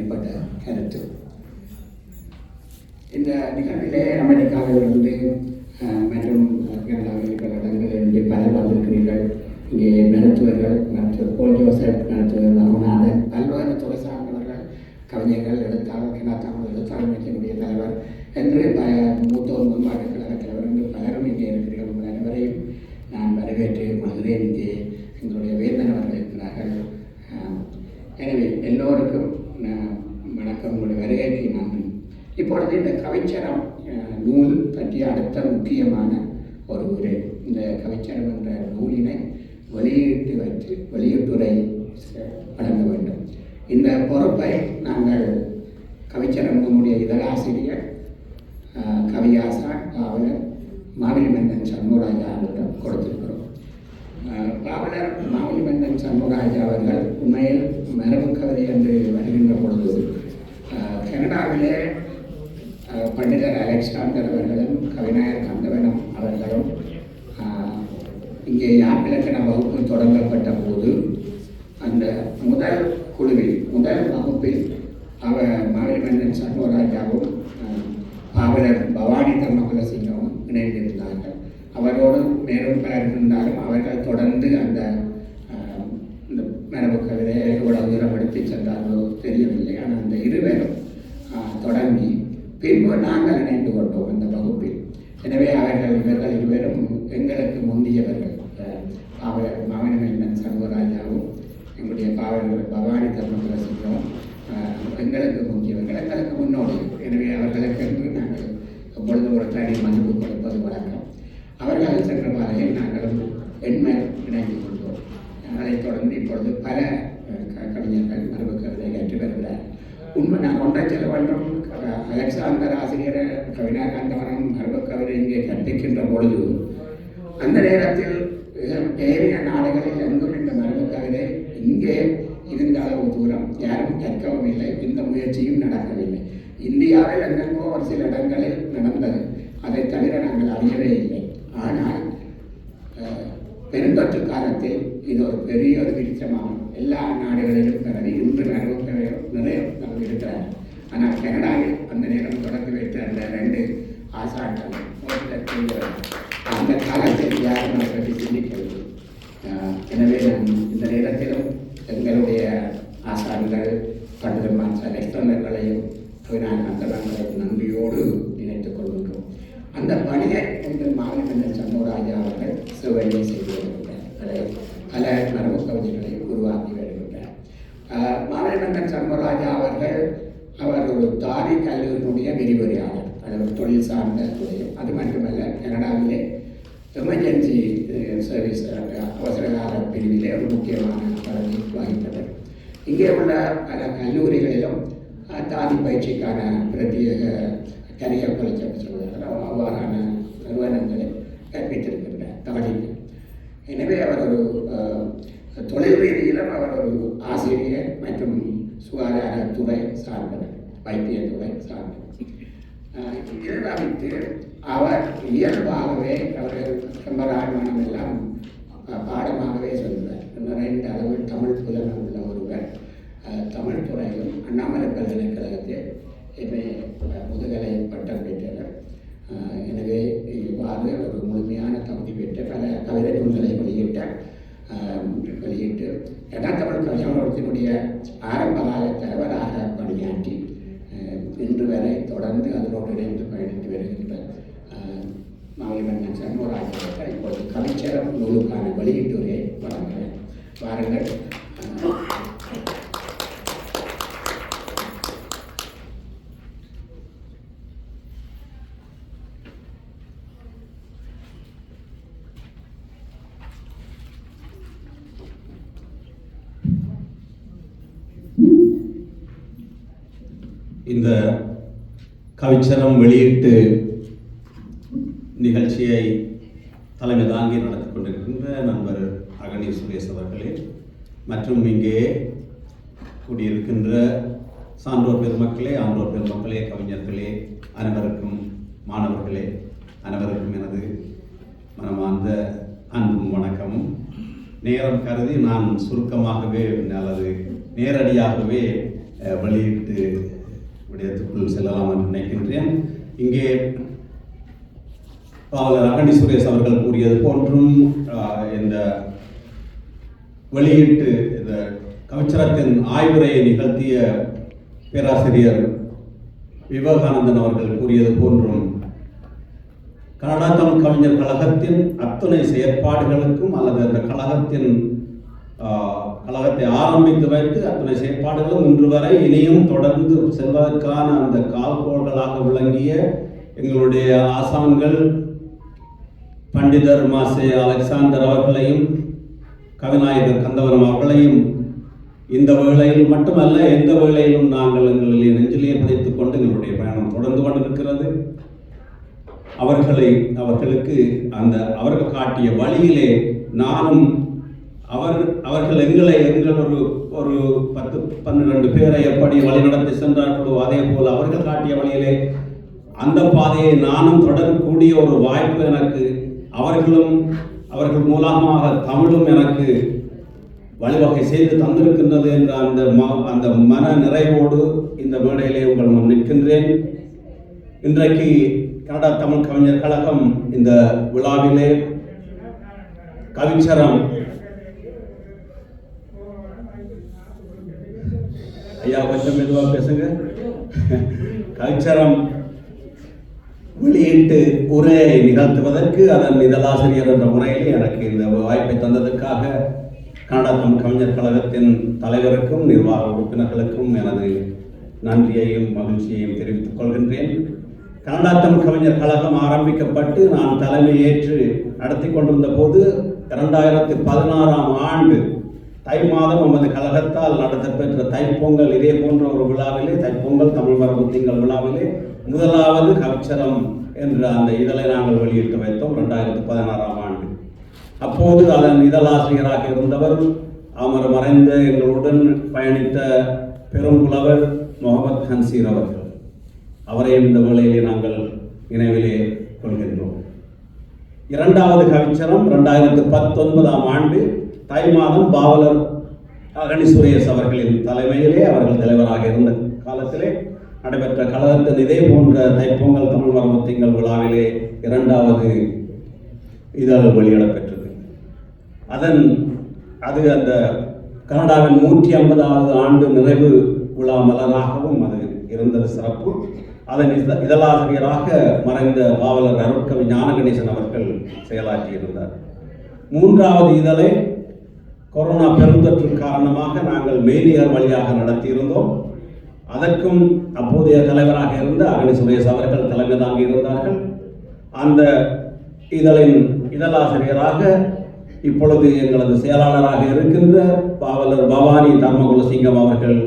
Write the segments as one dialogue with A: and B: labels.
A: தனிப்பட்ட கருத்து. இந்த நிகழ்விலே அமெரிக்காவிலிருந்து மற்றும் கனடாவில் பல இடங்களில் இங்கே பலர் வந்திருக்கிறீர்கள். இங்கே மருத்துவர்கள் மருத்துவர் போல் ஜோசப் மருத்துவர் ராமநாதன் பல்வேறு துறை சார்ந்தவர்கள் கவிஞர்கள் எழுத்தாளர் கிணத்தாமல் எழுத்தாளர் அமைச்சனுடைய தலைவர் என்று ப மூத்தோர் முன்பாடு கழக தலைவர் என்று பலரும் இங்கே இருக்கிறீர்கள். உங்கள் அனைவரையும் நான் வரவேற்று மதுரை இங்கே எங்களுடைய வேந்தன் அவர்கள் இருக்கிறார்கள். எனவே எல்லோருக்கும் வணக்கம் உங்களுடைய வருகைக்கு நன்றி. இப்பொழுது இந்த கவிச்சரம் நூல் பற்றிய அடுத்த முக்கியமான ஒரு உரை இந்த கவிச்சரம் என்ற நூலினை வெளியிட்டு வைத்து வெளியீட்டுரை வழங்க வேண்டும். இந்த பொறுப்பை நாங்கள் கவிச்சரம் நூலுடைய இதழாசிரியர் கவியாசா கவியாசான் காவலர் மாவிலி மன்னன் சண்முகராஜா அவரிடம் கொடுத்திருக்கிறோம் பாவலர் மாவிலி சண்முகராஜ் அவர்கள் உண்மையில் மரபு கவிதை என்று வருகின்ற பொழுது கனடாவிலே பண்டிதர் அலெக்சாண்டர் அவர்களும் கவிநாயர் கந்தவனம் அவர்களும் இங்கே யாப்பிலக்கண வகுப்பு தொடங்கப்பட்ட போது அந்த முதல் குழுவில் முதல் வகுப்பில் அவர் மாவீர சண்முகராஜாவும் பாவலர் பவானி தர்மகுல இணைந்திருந்தார்கள் அவரோடு மேலும் பலர் இருந்தாலும் அவர்கள் தொடர்ந்து அந்த இந்த மரபு கவிதையை எவ்வளவு தூரம் எடுத்துச் சென்றார்களோ தெரியவில்லை. ஆனால் அந்த இருவரும் தொடங்கி பின்பு நாங்கள் இணைந்து கொண்டோம் அந்த வகுப்பில். எனவே அவர்கள் இவர்கள் இருவரும் எங்களுக்கு முந்தியவர்கள். பாவலர் மாவனமேந்தன் சண்முகராஜாவும் எங்களுடைய பாவலர் பவானி தர்மகுல எங்களுக்கு முந்தியவர்கள். எங்களுக்கு முன்னோடி. எனவே அவர்களுக்கு என்று நாங்கள் எப்பொழுதும் ஒரு தனி மதிப்பு கொடுப்பது வழக்கம். அவர்கள் சென்ற பாதையில் நாங்களும் எண்மை இணைந்து கொண்டோம். அதைத் தொடர்ந்து இப்பொழுது பல கவிஞர்கள் மரபு கவிதை ஏற்று வருகிறார். உண்மை நான் ஒன்றை சொல்ல வேண்டும். அலெக்சாந்தர் ஆசிரியர் கவினாகாந்தவனம் மரபு கவிதை இங்கே கற்பிக்கின்ற பொழுது அந்த நேரத்தில் அஹ், ஏனைய நாடுகளில் எங்கும் இந்த மரபு கவிதை இங்கே இருந்த அளவு தூரம் யாரும் கற்கவும் இல்லை. இந்த முயற்சியும் நடக்கவில்லை. இந்தியாவில் எங்கெங்கோ ஒரு சில இடங்களில் நடந்தது. அதை தவிர நாங்கள் அறியவே இல்லை. ஆனால் பெருந்தொற்று காலத்தில் இது ஒரு பெரிய ஒரு விருட்சமாகும். எல்லா நாடுகளிலும் பரவி இன்று நிறைய நிறைய இருக்கிறார் ஆனால் கனடாவில் அந்த நேரம் தொடங்கி வைத்த அந்த ரெண்டு ஆசான்கள் அந்த காலத்தில் யாரும் அதை பற்றி சிந்திக்கவில்லை. எனவே நான் இந்த நேரத்திலும் எங்களுடைய ஆசான்கள் பண்டிதர் மாஸ்டர் எக்ஸ்டர்னர்களையும் அந்தவர்களையும் நன்றியோடு நினைத்துக் கொள்கின்றோம். அந்த பணியை உங்கள் மாவட்ட சண்முகராஜா அவர்கள் சிவனி செய்து வருகின்றார். பல மரபு கவிதைகளை உருவாக்கி வருகின்றார். ஆஹ் சண்முகராஜா அவர்கள் அவர் ஒரு தாரி கல்லூரியினுடைய விரிவுரையாளர் அது ஒரு தொழில் சார்ந்த துறை அது மட்டுமல்ல கனடாவிலே எமர்ஜென்சி சர்வீஸ் அவசரகால பிரிவிலே ஒரு முக்கியமான பதவி வகித்தவர். இங்கே உள்ள பல கல்லூரிகளிலும் தாதி பயிற்சிக்கான பிரத்யேக கரியர் பயிற்சி அப்படின்னு சொல்வார்கள் அவ்வாறான நிறுவனங்களை கற்பித்திருக்கின்றார் தாடிக்கு எனவே அவர் ஒரு தொழில் ரீதியிலும் அவர் ஒரு ஆசிரியர் மற்றும் சுகாதார துறை சார்ந்தவர் வைத்தியத்துறை சார்ந்தவர். இதை தவிர்த்து அவர் இயல்பாகவே அவர் கம்பராமாயணம் எல்லாம் பாடமாகவே சொல்கிறார் நிறைந்த அளவில் தமிழ் புலமை உள்ள ஒரு தமிழ் துறையிலும் அண்ணாமலை பல்கலைக்கழகத்தில் என்னை முதுகலை பட்டம் பெற்றவர். எனவே இவ்வாறு ஒரு முழுமையான தகுதி பெற்ற பல கவிதை நூல்களை வெளியிட்ட வெளியிட்டு தமிழ் கவிஞர்களுடைய ஆரம்ப கால தலைவராக பணியாற்றி இன்று வரை தொடர்ந்து அதனோடு இணைந்து பயணித்து வருகின்ற அஹ், சண்முகராஜ் அவர்கள் இப்பொழுது கவிச்சரம் நூலுக்கான வெளியீட்டுரையை வழங்குகிறேன். வாருங்கள் அஹ்,
B: இந்த புத்தகம் வெளியீட்டு நிகழ்ச்சியை தலைமை தாங்கி நடத்தி கொண்டிருக்கின்ற நண்பர் அகனி சுரேஷ் அவர்களே மற்றும் இங்கே கூடியிருக்கின்ற சான்றோர் பெருமக்களே ஆன்றோர் பெருமக்களே கவிஞர்களே அனைவருக்கும் மாணவர்களே அனைவருக்கும் எனது மனமார்ந்த அன்பும் வணக்கமும். நேரம் கருதி நான் சுருக்கமாகவே அல்லது நேரடியாகவே வெளியிட்டு விடயத்துக்குள் செல்லலாம் என்று நினைக்கின்றேன். இங்கே பாவலர் அகண்டி சுரேஷ் அவர்கள் கூறியது போன்றும் இந்த வெளியீட்டு இந்த கவிச்சரத்தின் ஆய்வுரையை நிகழ்த்திய பேராசிரியர் விவேகானந்தன் அவர்கள் கூறியது போன்றும் கனடா தமிழ் கவிஞர் கழகத்தின் அத்துணை செயற்பாடுகளுக்கும் அல்லது அந்த கழகத்தின் ஆஹ், கழகத்தை ஆரம்பித்து வைத்து அத்தனை செயற்பாடுகளும் இன்று வரை இனியும் தொடர்ந்து செல்வதற்கான அந்த கால்கோள்களாக விளங்கிய எங்களுடைய ஆசான்கள் பண்டிதர் மாசே அலெக்சாந்தர் அவர்களையும் கவிநாயகர் கந்தவரம் அவர்களையும் இந்த வேளையில் மட்டுமல்ல எந்த வேளையிலும் நாங்கள் எங்களுடைய நெஞ்சிலே பிடித்துக் கொண்டு எங்களுடைய பயணம் தொடர்ந்து கொண்டிருக்கிறது. அவர்களை அவர்களுக்கு அந்த அவர்கள் காட்டிய வழியிலே நானும் அவர் அவர்கள் எங்களை எங்கள் ஒரு ஒரு பத்து பன்னிரண்டு பேரை எப்படி வழிநடத்தி சென்றார்களோ அதே போல் அவர்கள் காட்டிய வழியிலே அந்த பாதையை நானும் தொடரக்கூடிய ஒரு வாய்ப்பு எனக்கு அவர்களும் அவர்கள் மூலமாக தமிழும் எனக்கு வழிவகை செய்து தந்திருக்கின்றது என்ற அந்த ம- அந்த மன நிறைவோடு இந்த மேடையிலே உங்கள் முன் நிற்கின்றேன். இன்றைக்கு கனடா தமிழ் கவிஞர் கழகம் இந்த விழாவிலே கவிச்சரம் ஐயா கொஞ்சம் மெதுவாக பேசுங்க. கல்ச்சரம் வெளியிட்டு உரையை நிகழ்த்துவதற்கு அதன் இதழாசிரியர் என்ற முறையில் எனக்கு இந்த வாய்ப்பை தந்ததற்காக கனடா தமிழ் கவிஞர் கழகத்தின் தலைவருக்கும் நிர்வாக உறுப்பினர்களுக்கும் எனது நன்றியையும் மகிழ்ச்சியையும் தெரிவித்துக் கொள்கின்றேன். கனடா தமிழ் கவிஞர் கழகம் ஆரம்பிக்கப்பட்டு நான் தலைமையேற்று நடத்தி கொண்டிருந்த போது இரண்டாயிரத்தி பதினாறாம் ஆண்டு தை மாதம் நமது கழகத்தால் நடத்தப்பெற்ற தைப்பொங்கல் இதே போன்ற ஒரு விழாவிலே தைப்பொங்கல் தமிழ் மரபு திங்கள் விழாவிலே முதலாவது கவிச்சரம் என்ற அந்த இதழை நாங்கள் வெளியிட்டு வைத்தோம் ரெண்டாயிரத்தி பதினாறாம் ஆண்டு. அப்போது அதன் இதழாசிரியராக இருந்தவர் அவர் மறைந்த எங்களுடன் பயணித்த பெரும் புலவர் முகமது ஹன்சீர் அவர்கள். அவரை இந்த வேளையிலே நாங்கள் நினைவிலே கொள்கின்றோம். இரண்டாவது கவிச்சரம் ரெண்டாயிரத்து பத்தொன்பதாம் ஆண்டு தை மாதம் பாவலர் அகனி சுரேஷ் அவர்களின் தலைமையிலே அவர்கள் தலைவராக இருந்த காலத்திலே நடைபெற்ற கழகத்தின் இதே போன்ற தைப்பொங்கல் தமிழ் மரபு திங்கள் விழாவிலே இரண்டாவது இதழ் வெளியிடப்பெற்றது. அதன் அது அந்த கனடாவின் நூற்றி ஐம்பதாவது ஆண்டு நிறைவு விழா மலராகவும் அது இருந்தது சிறப்பு. அதன் இத இதழாசிரியராக மறைந்த பாவலர் அருட்கவி ஞானகணேசன் அவர்கள் செயலாற்றியிருந்தார். மூன்றாவது இதழை கொரோனா பெருந்தொற்று காரணமாக நாங்கள் மெய்நிகர் வழியாக நடத்தியிருந்தோம். அதற்கும் அப்போதைய தலைவராக இருந்த அகனி சுரேஷ் அவர்கள் தலைமை தாங்கி இருந்தார்கள். அந்த இதழின் இதழாசிரியராக இப்பொழுது எங்களது செயலாளராக இருக்கின்ற பாவலர் பவானி தர்மகுலசிங்கம் அவர்கள்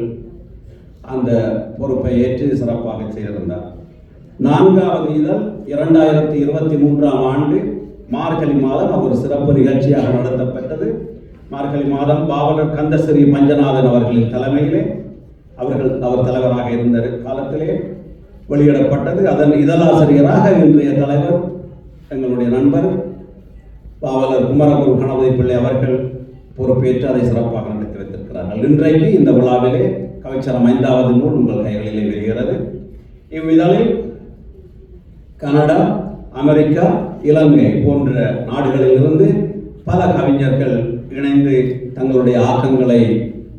B: அந்த பொறுப்பை ஏற்று சிறப்பாக செய்திருந்தார். நான்காவது இதழ் இரண்டாயிரத்தி இருபத்தி மூன்றாம் ஆண்டு மார்கழி மாதம் அது ஒரு சிறப்பு நிகழ்ச்சியாக நடத்தப்பட்டது. மார்கழி மாதம் பாவலர் கந்தசிறி மஞ்சநாதன் அவர்களின் தலைமையிலே அவர்கள் அவர் தலைவராக இருந்த காலத்திலே வெளியிடப்பட்டது. அதன் இதழாசிரியராக இன்றைய தலைவர் எங்களுடைய நண்பர் பாவலர் குமரகுரு கணபதி பிள்ளை அவர்கள் பொறுப்பேற்று அதை சிறப்பாக நடத்தி வைத்திருக்கிறார்கள். இன்றைக்கு இந்த விழாவிலே கவிச்சரம் ஐந்தாவது நூல் உங்கள் கைகளிலே வருகிறது. இவ்விதழில் கனடா அமெரிக்கா இலங்கை போன்ற நாடுகளிலிருந்து பல கவிஞர்கள் இணைந்து தங்களுடைய ஆக்கங்களை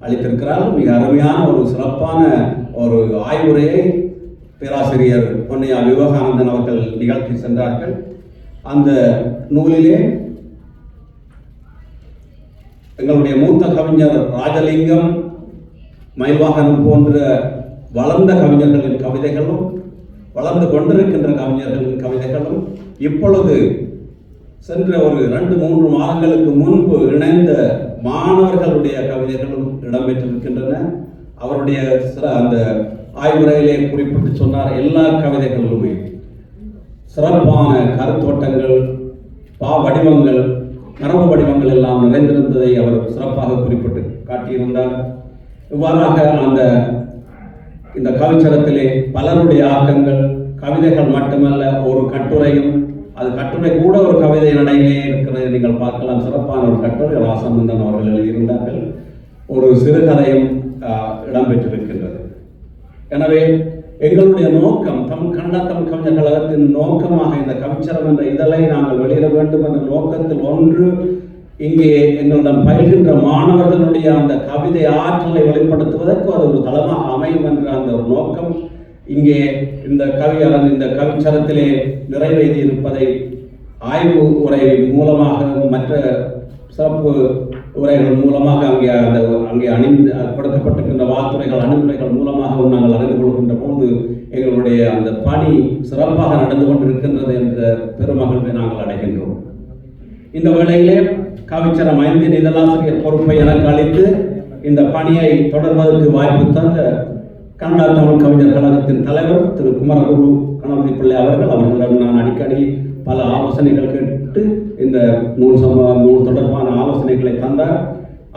B: அளித்திருக்கிறார் மிக அருமையான ஒரு சிறப்பான ஒரு ஆய்வுரையை பேராசிரியர் பொன்னையா விவேகானந்தன் அவர்கள் நிகழ்த்தி சென்றார்கள். அந்த நூலிலே எங்களுடைய மூத்த கவிஞர் ராஜலிங்கம் மயில்வாகனம் போன்ற வளர்ந்த கவிஞர்களின் கவிதைகளும் வளர்ந்து கொண்டிருக்கின்ற கவிஞர்களின் கவிதைகளும் இப்பொழுது சென்ற ஒரு ரெண்டு மூன்று மாதங்களுக்கு முன்பு இணைந்த மாணவர்களுடைய கவிதைகளும் இடம்பெற்றிருக்கின்றன. அவருடைய சில அந்த ஆய்வுரையிலே குறிப்பிட்டு சொன்னார் எல்லா கவிதைகளிலுமே சிறப்பான கருத்தோட்டங்கள் பா வடிவங்கள் மரபு வடிவங்கள் எல்லாம் நிறைந்திருந்ததை அவர் சிறப்பாக குறிப்பிட்டு காட்டியிருந்தார். இவ்வாறாக அந்த இந்த கவிச்சரத்திலே பலருடைய ஆக்கங்கள் கவிதைகள் மட்டுமல்ல ஒரு கட்டுரையும் அது கட்டுரை கூட ஒரு கவிதை நடையிலே இருக்கிறதை. நீங்கள் பார்க்கலாம் சிறப்பான ஒரு கட்டுரை. ராசமந்தன் அவர்கள் எழுதியிருந்தார்கள். ஒரு சிறுகதையும் ஆஹ், இடம்பெற்றிருக்கின்றது. எனவே எங்களுடைய நோக்கம் தம் கண்ட தம் கவிஞர் கழகத்தின் நோக்கமாக இந்த கவிச்சரம் என்ற இதழை நாங்கள் வெளியிட வேண்டும் என்ற நோக்கத்தில் ஒன்று இங்கே எங்களுடன் பயில்கின்ற மாணவர்களுடைய அந்த கவிதை ஆற்றலை வெளிப்படுத்துவதற்கு அது ஒரு தளமாக அமையும் என்ற அந்த ஒரு நோக்கம். இங்கே இந்த கவியரன் இந்த கவிச்சரத்திலே நிறைவேறி இருப்பதை ஆய்வு உரை மூலமாக மற்ற சிறப்பு உரைகள் மூலமாக அங்கே அந்த அங்கே அணிந்து கொடுக்கப்பட்டிருக்கின்ற வாக்குரைகள் அணுகுமுறைகள் மூலமாக நாங்கள் அறிந்து கொள்கின்ற போது எங்களுடைய அந்த பணி சிறப்பாக நடந்து கொண்டிருக்கின்றது என்ற பெருமகிழ்வை நாங்கள் அடைகின்றோம். இந்த வேளையிலே கவிச்சரம் ஐந்து இதழாசிரியர் பொறுப்பை எனக்கு அளித்து இந்த பணியை தொடர்வதற்கு வாய்ப்பு தந்த கன்னடா தமிழ் கவிஞர் கழகத்தின் தலைவர் திரு குமரகுரு கணபதி பிள்ளை அவர்கள். அவர்களிடம் நான் அடிக்கடி பல ஆலோசனைகள் கேட்டு இந்த நூல் சம நூல் தொடர்பான ஆலோசனைகளை தந்தார்.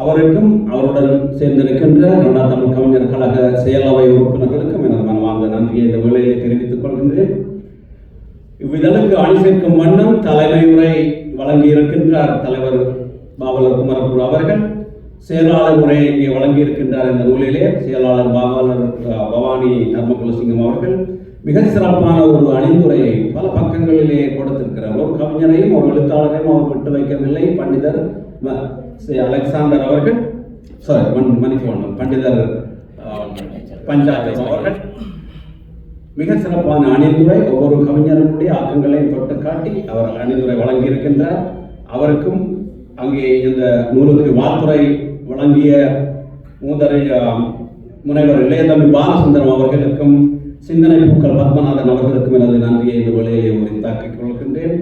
B: அவருக்கும் அவருடன் சேர்ந்திருக்கின்ற கனடா தமிழ் கவிஞர் கழக செயலவை உறுப்பினர்களுக்கும் எனது மனமார்ந்த நன்றியை இந்த வேளையிலே தெரிவித்துக் கொள்கின்றேன். இவ்விதழுக்கு அணி சேர்க்கும் வண்ணம் தலைமை உரை வழங்கி இருக்கின்றார் தலைவர் பாவலர் குமரகுரு அவர்கள். செயலாளர் உரையை இங்கே வழங்கி இருக்கின்றார் இந்த நூலிலே செயலாளர் பாவாளர் பவானி தர்மகுலசிங்கம் அவர்கள் மிக சிறப்பான ஒரு அணிந்துரையை பல பக்கங்களிலே கொடுத்திருக்கிறார். ஒரு கவிஞரையும் ஒரு எழுத்தாளரையும் அவர் விட்டு வைக்கவில்லை. பண்டிதர் ம- அலெக்சாண்டர் அவர்கள் சாரி மன்னிக்கணும் பண்டிதர் பஞ்சாயத்து அவர்கள். மிக சிறப்பான அணிந்துரை ஒவ்வொரு கவிஞருடைய ஆக்கங்களையும் தொட்டு காட்டி அவர் அணிந்துரை வழங்கியிருக்கின்றார். அவருக்கும் அங்கே இந்த நூலுக்கு வாழ்த்துறை வழங்கிய மூதரை முனைவர் இளையதம்பி பாலசுந்தரம் அவர்களுக்கும் சிந்தனை பூக்கள் பத்மநாதன் அவர்களுக்கும் எனது நன்றியை இந்த வேளையிலே உரித்தாக்கிக் கொள்கின்றேன்.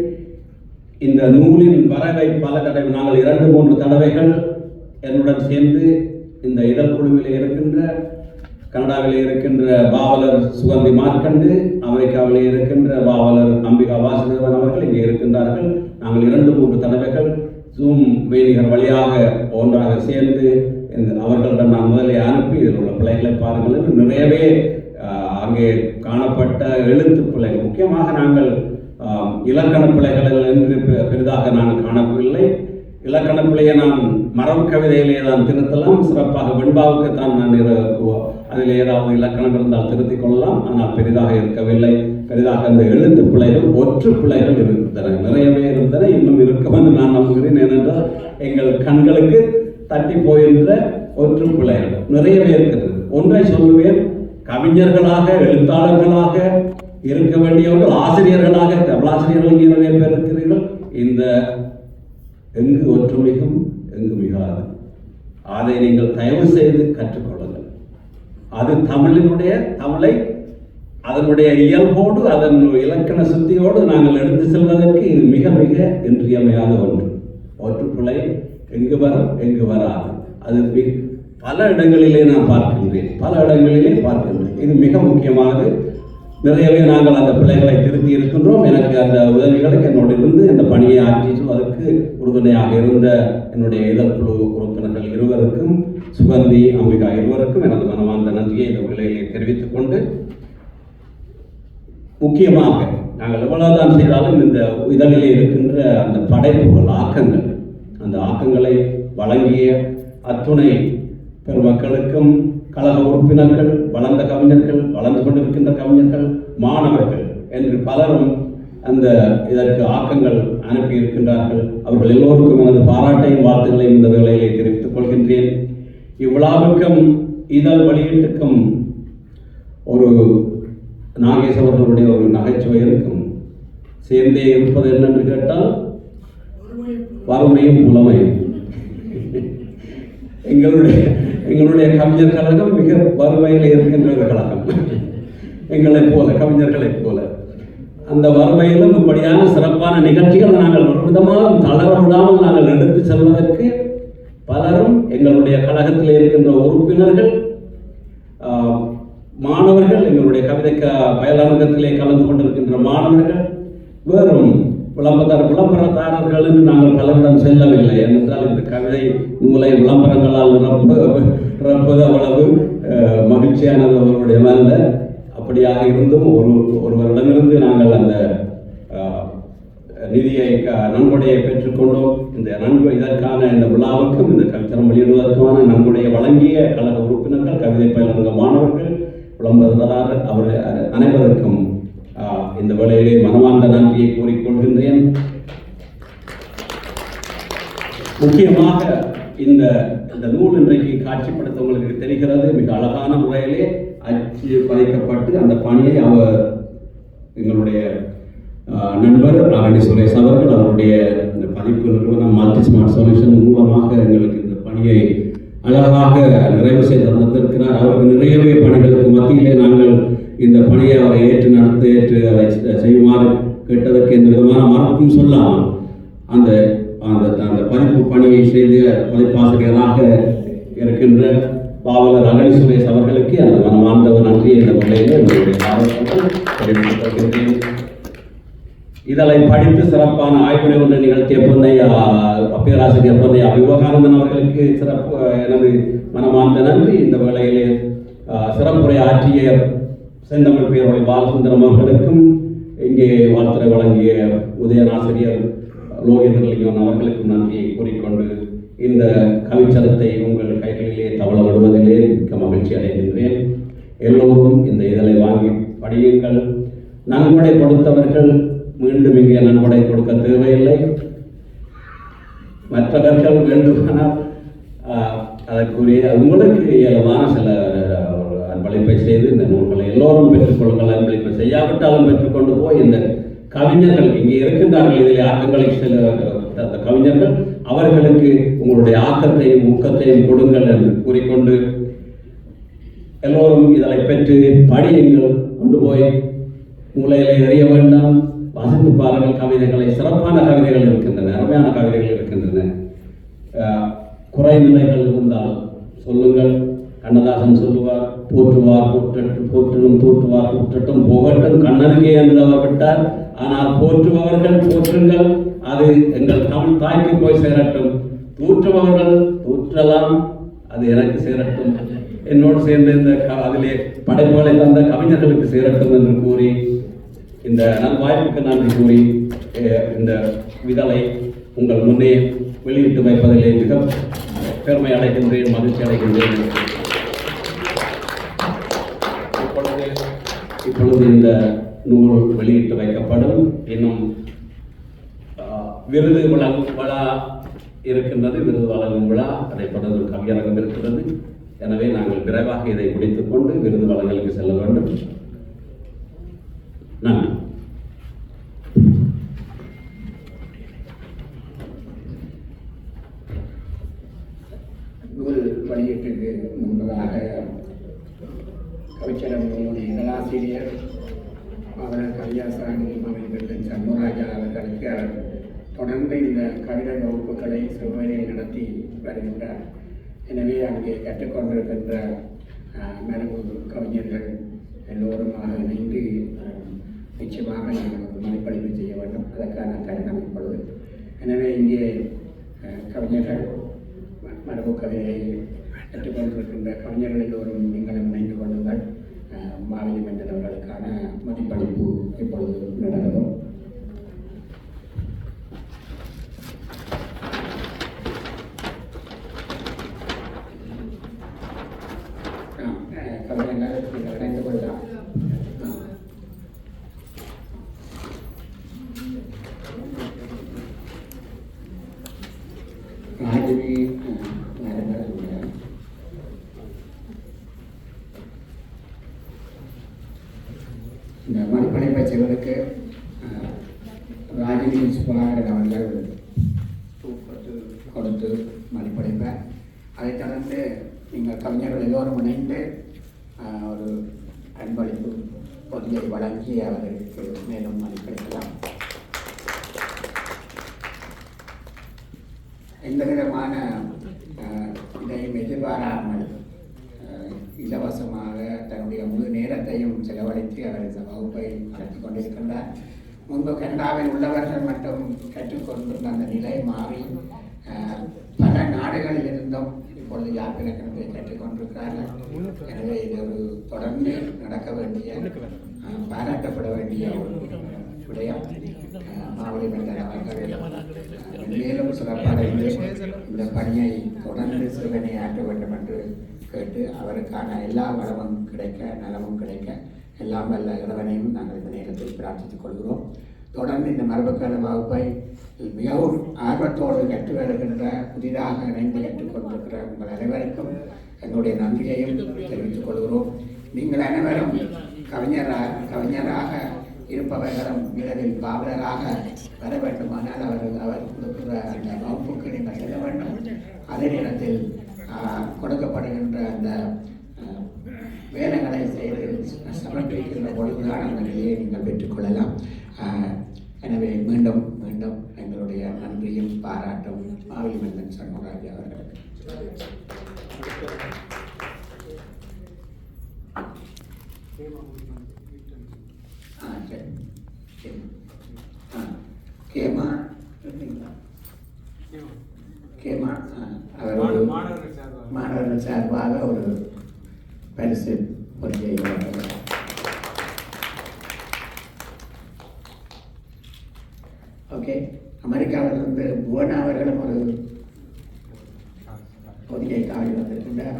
B: இந்த நூலின் வரவை பல தடவை நாங்கள் இரண்டு மூன்று தடவைகள் என்னுடன் சேர்ந்து இந்த இதழ் குழுவில் இருக்கின்ற கனடாவிலே இருக்கின்ற பாவலர் சுகந்தி மார்க்கண்டு அமெரிக்காவிலே இருக்கின்ற பாவலர் அம்பிகா வாசுதேவன் அவர்கள் இங்கே இருக்கின்றார்கள். நாங்கள் இரண்டு மூன்று தடவைகள் ஜூம் வேதிகர் வழியாக ஒன்றாக சேர்ந்து அவர்களிடம் நான் முதலே அனுப்பி இதில் உள்ள பிள்ளைகளை பாருங்கள் என்று நிறையவே அங்கே காணப்பட்ட எழுத்து பிள்ளைகள். முக்கியமாக நாங்கள் இலக்கண பிள்ளைகள் என்று பெரிதாக நான் காணவில்லை. இலக்கண பிள்ளையை நான் மரபு கவிதையிலே தான் திருத்தலாம். சிறப்பாக வெண்பாவுக்கு தான் நான் அதில் ஏதாவது இலக்கணம் இருந்தால் திருத்திக் கொள்ளலாம். ஆனால் பெரிதாக இருக்கவில்லை. பெரிதாக அந்த எழுத்து பிழைகள் ஒற்று பிழைகள் இருந்தன. நிறையவே இருந்தன. இன்னும் இருக்கும் என்று நான் நம்புகிறேன். ஏனென்றால் எங்கள் கண்களுக்கு தட்டி போகின்ற ஒற்று பிழைகள் நிறையவே இருக்கிறது ஒன்றை சொல்லுவேன். கவிஞர்களாக எழுத்தாளர்களாக இருக்க வேண்டியவர்கள் ஆசிரியர்களாக தமிழாசிரியர்கள் நிறைய பேர் இருக்கிறீர்கள். இந்த எங்கு ஒற்றுமைக்கும் எங்கு மிகாது. அதை நீங்கள் தயவு செய்து கற்றுக்கொள்ளுங்கள். அது தமிழினுடைய தமிழை அதனுடைய இயல்போடு அதன் இலக்கண சுத்தியோடு நாங்கள் எடுத்து செல்வதற்கு இது மிக மிக இன்றியமையாத ஒன்று. ஒற்றுப்பிழை எங்கு வரும் எங்கு வராது. அது பல இடங்களிலே நான் பார்க்கின்றேன். பல இடங்களிலே பார்க்கின்றேன். இது மிக முக்கியமானது. நிறையவே நாங்கள் அந்த பிள்ளைகளை திருத்தி இருக்கின்றோம். எனக்கு அந்த உதவிகளை என்னோடிருந்து இந்த பணியை ஆற்றிச்சுவதற்கு உறுதுணையாக இருந்த என்னுடைய இதழ்குழு உறுப்பினர்கள் இருவருக்கும் சுகந்தி அம்பிகா இருவருக்கும் எனது மனமார்ந்த நன்றியை இந்த வேளையிலே தெரிவித்துக் கொண்டு முக்கியமாக நாங்கள் எவ்வளவுதான் செய்தாலும் இந்த இதழிலே இருக்கின்ற அந்த படைப்புகள் ஆக்கங்கள் அந்த ஆக்கங்களை வழங்கிய அத்துணை பெருமக்களுக்கும் கழக உறுப்பினர்கள் வளர்ந்த கவிஞர்கள் வளர்ந்து கொண்டிருக்கின்ற கவிஞர்கள் மாணவர்கள் என்று பலரும் அந்த இதற்கு ஆக்கங்கள் அனுப்பி இருக்கின்றார்கள் அவர்கள் எல்லோருக்கும் எனது பாராட்டையும் வாழ்த்துக்களையும் இந்த வேளையிலே தெரிவித்துக் கொள்கின்றேன். இவ்விழாவுக்கும் இதழ் வெளியீட்டுக்கும் ஒரு நாகேஷ் அவர்களுடைய ஒரு நகைச்சுவை இருக்கும். சேர்ந்தே இருப்பது என்னென்று கேட்டால் வறுமையும் புலமையும். எங்களுடைய எங்களுடைய கவிஞர் கழகம் மிக வறுமையில் இருக்கின்ற ஒரு கழகம். எங்களைப் போல கவிஞர்களைப் போல. அந்த வறுமையிலும் இப்படியான சிறப்பான நிகழ்ச்சிகளை நாங்கள் ஒரு விதமாக தளர விடாமல் நாங்கள் எடுத்து செல்வதற்கு பலரும் எங்களுடைய கழகத்தில் இருக்கின்ற உறுப்பினர்கள் எங்களுடைய கவிதை பயிலரங்கத்திலே கலந்து கொண்டிருக்கின்ற மாணவர்கள் வெறும் விளம்பர விளம்பரதாரர்கள் என்று நாங்கள் பலரிடம் செல்லவில்லை. என்றால் இந்த கவிதை உங்களை விளம்பரங்களால் ரொம்ப நிரப்பது அவ்வளவு மகிழ்ச்சியானது அவர்களுடைய மல்ல அப்படியாக இருந்தும் ஒரு ஒருவரிடமிருந்து நாங்கள் அந்த நிதியை நன்கொடையை பெற்றுக்கொண்டோம். இந்த நன்கு இதற்கான இந்த விழாவுக்கும் இந்த கவிச்சரம் வெளியிடுவதற்கான நன்கொடையை வழங்கிய கழக உறுப்பினர்கள் கவிதை பயிலரங்க மாணவர்கள் புலம்பெறுவதால் அவர் அனைவருக்கும் ஆஹ், இந்த வேளையிலே மனமார்ந்த நன்றியை கூறிக்கொள்கின்றேன். முக்கியமாக இந்த இந்த நூல் இன்றைக்கு காட்சிப்படுத்த உங்களுக்கு தெரிகிறது. மிக அழகான முறையிலே அச்சு பதிக்கப்பட்டு அந்த பணியை அவர் எங்களுடைய ஆஹ், நண்பர் ராணி சுரேஷ் அவர்கள் அவருடைய இந்த பதிப்பு நிறுவனம் மல்டி ஸ்மார்ட் சொல்யூஷன் மூலமாக எங்களுக்கு இந்த பணியை அழகாக நிறைவு செய்து வந்திருக்கிறார். அவருக்கு நிறையவே பணிகளுக்கு மத்தியிலே நாங்கள் இந்த பணியை அவரை ஏற்று நடத்த ஏற்று அதை செய்யுமாறு கேட்டதற்கு எந்த விதமான மறுப்பும் சொல்லாமல் அந்த அந்த அந்த பதிப்பு பணியை செய்து பதிப்பாசிரியராக இருக்கின்ற பாவலர் அகனி சுரேஷ் அவர்களுக்கு அந்த மனமார்ந்த ஒரு நன்றியை இந்த வகையில் என்னுடைய தெரிவித்துக் கொள்கின்றேன். இதழை படித்து சிறப்பான ஆய்வுரை ஒன்றை நிகழ்த்திய பொன்னையா பேராசிரியர் பொன்னையா விவேகானந்தன் அவர்களுக்கு சிறப்பு எனது மனமார்ந்த நன்றி. இந்த வேளையிலே சிறப்புரை ஆற்றிய செந்தமிழ் பேரவை பாலசுந்தரம் அவர்களுக்கும் இங்கே வாழ்த்துறை வழங்கிய உதயநாசிரியர் லோகேந்திரலிங்கம் அவர்களுக்கும் நன்றியை கூறிக்கொண்டு இந்த கவிச்சரத்தை உங்கள் கைகளிலே தவள விடுவதிலே மிக்க மகிழ்ச்சி அடைகின்றேன். எல்லோரும் இந்த இதழை வாங்கி படியுங்கள். நன்கொடை கொடுத்தவர்கள் மீண்டும் இங்கே நன்கொடை கொடுக்க தேவையில்லை. மற்றவர்கள் வேண்டுமானால் அதற்குரிய உங்களுக்கு இயல்பான சில அன்பளிப்பை செய்து இந்த நூல்களை எல்லோரும் பெற்றுக்கொள்ளுங்கள் அன்பளிப்பை செய்யாவிட்டாலும் பெற்றுக்கொண்டு போய் இந்த கவிஞர்கள் இங்கே இருக்கின்றார்கள். இதில் ஆக்கங்களை சில அந்த கவிஞர்கள் அவர்களுக்கு உங்களுடைய ஆக்கத்தையும் ஊக்கத்தையும் கொடுங்கள் என்று கூறிக்கொண்டு எல்லோரும் இதனை பெற்று படியுங்கள். கொண்டு போய் மூலையிலே எறிய வேண்டாம். வாசித்து பாருங்கள் கவிதைகளை சிறப்பான கவிதைகள் இருக்கின்றன அருமையான கவிதைகள் இருக்கின்றன. குறைநிலைகள் இருந்தால் சொல்லுங்கள். கண்ணதாசன் சொல்லுவார் போற்றுவார் போற்றட்டு போற்றிலும் தூற்றுவார் போற்றட்டும் போகட்டும் கண்ணனுக்கே என்று அவர் விட்டார். ஆனால் போற்றுபவர்கள் போற்றுங்கள் அது எங்கள் தமிழ் தாய்க்கு போய் சேரட்டும். தூற்றுபவர்கள் தூற்றலாம் அது எனக்கு சேரட்டும். என்னோடு சேர்ந்த இந்த அதிலே படைப்புகளை தந்த கவிஞர்களுக்கு சேரட்டும் என்று கூறி இந்த நல்வாய்ப்புக்கு நன்றி கூறி இந்த விதலை உங்கள் முன்னே வெளியிட்டு வைப்பதிலே மிக பெருமை அடைகின்றேன் மகிழ்ச்சி அடைகின்றேன். இப்பொழுது இப்பொழுது இந்த நூல் வெளியிட்டு வைக்கப்படும். இன்னும் விருது வழங்கும் விழா இருக்கின்றது. விருது வழங்கும் விழா அதை தொடர்ந்து ஒரு கவியரங்கம் இருக்கிறது எனவே நாங்கள் விரைவாக இதை முடித்துக்கொண்டு விருது வழங்கலுக்கு செல்ல வேண்டும்.
A: நூல் வெளியீட்டுக்கு முன்பதாக கவிச்சரம் நூலுடைய இதழாசிரியர் அவர் கவியாசாமி அவர்கள் சண்முகராஜா அவர்களுக்கு தொடர்ந்து இந்த கவிதை வகுப்புகளை செவ்வனையில் நடத்தி வருகின்றார். எனவே அங்கே கற்றுக்கொண்டிருக்கின்ற அஹ், மரபு கவிஞர்கள் எல்லோருமாக இணைந்து நிச்சயமாக நமக்கு ஒரு செய்ய வேண்டும். அதற்கான தருணம் இப்பொழுது. எனவே இங்கே கவிஞர்கள் ம- மரபு கவிதையை கற்றுக்கொண்டிருக்கின்ற கவிஞர்களில் எல்லோரும் நீங்களும் இணைந்து கொள்ளுங்கள். அஹ், மாவலி அவர்களுக்கான மதிப்பளிப்பு இப்பொழுது நடக்கும் ஆம், அஹ், கவிஞர்கள் நீங்கள் இணைந்து கொள்ளலாம் ஆம். ராஜவி வாருங்கள் இந்த மறுபடைப்பை செய்வதற்கு அஹ், சுபாகரன் அவர்கள் தூக்கத்து கொடுத்து. மதிப்படைப்பேன் அதைத் தொடர்ந்து நீங்கள் கவிஞர்கள் எல்லோரும் இணைந்து ஒரு அன்பளிப்பு பொதியை வழங்கி அவர்களுக்கு மேலும் மதிப்பளிக்கலாம். எந்த விதமான இதையும் எதிர்பாராமல் இலவசமாக தன்னுடைய முழு நேரத்தையும் செலவழித்து அவர் இந்த வகுப்பை நடத்தி கொண்டிருக்கின்றார். முன்பு கனடாவில் உள்ளவர்கள் மட்டும் கற்றுக்கொண்டிருந்த அந்த நிலை மாறி பல நாடுகளில் இருந்தும் இப்பொழுது யாப்பிலக்கணத்தை கற்றுக்கொண்டிருக்கிறார்கள். எனவே இது ஒரு தொடர்ந்து நடக்க வேண்டிய பாராட்டப்பட வேண்டிய ஒரு விடயம். மாவடி மன்னர் அவர்கள் மேலும் சிறப்பாக இந்த பணியை தொடர்ந்து சிறுவனை ஆற்ற வேண்டும் என்று கேட்டு அவருக்கான எல்லா வளமும் கிடைக்க நலமும் கிடைக்க எல்லாம் வல்ல இறைவனையும் நாங்கள் இந்த நேரத்தில் பிரார்த்தித்துக் கொள்கிறோம். தொடர்ந்து இந்த மரபுக்கான வகுப்பை மிகவும் ஆர்வத்தோடு கற்று வருகின்ற புதிதாக இணைந்து கற்றுக்கொண்டிருக்கிற உங்கள் அனைவருக்கும் எங்களுடைய நன்றியையும் தெரிவித்துக் கொள்கிறோம். நீங்கள் அனைவரும் கவிஞராக கவிஞராக இருப்பவர்களும் விரைவில் பாவலராக வர வேண்டுமானால் அவர் அவர் கொடுக்கிற அந்த வகுப்புக்கு நீங்கள் செல்ல வேண்டும். அதே நேரத்தில் கொடுக்கப்படுகின்ற அந்த வேலைகளை செய்து சமர்ப்பிக்கின்ற பொழுதுதான் அந்த நிலையை நீங்கள் பெற்றுக்கொள்ளலாம் எனவே மீண்டும் மீண்டும் எங்களுடைய நன்றியும் பாராட்டும் மாவலி மன்னன் சண்முகராஜ் அவர்களுக்கு ஆ சரி ஆ கேமா? கேமா அவர்.
C: மாணவர்கள் சார்பாக
A: ஒரு பரிசு பொறியை வழங்குகிறார். ஓகே அமெரிக்காவிலிருந்து புவனா அவர்களும் ஒரு பொதியை காவி வந்திருக்கின்றார்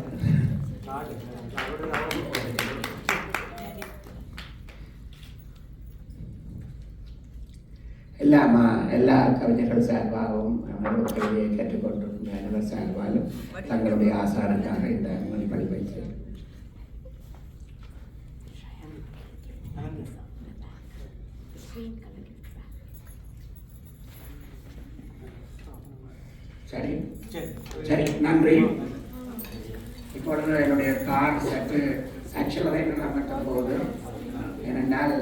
A: எல்லா மா எல்லா கவிஞர்கள் சார்பாகவும் மரபு கவிதையை கேட்டுக்கொண்டிருக்கும் அனைவர் சார்பாலும் தங்களுடைய ஆசானுக்காக இந்த மொழிபடிப்பை செய்யும் சரி
C: சரி.
A: நன்றியும். நன்றி இப்பொழுது என்னுடைய கார் சற்று ஆக்சுவலாக என்ன போது ஏனென்றால்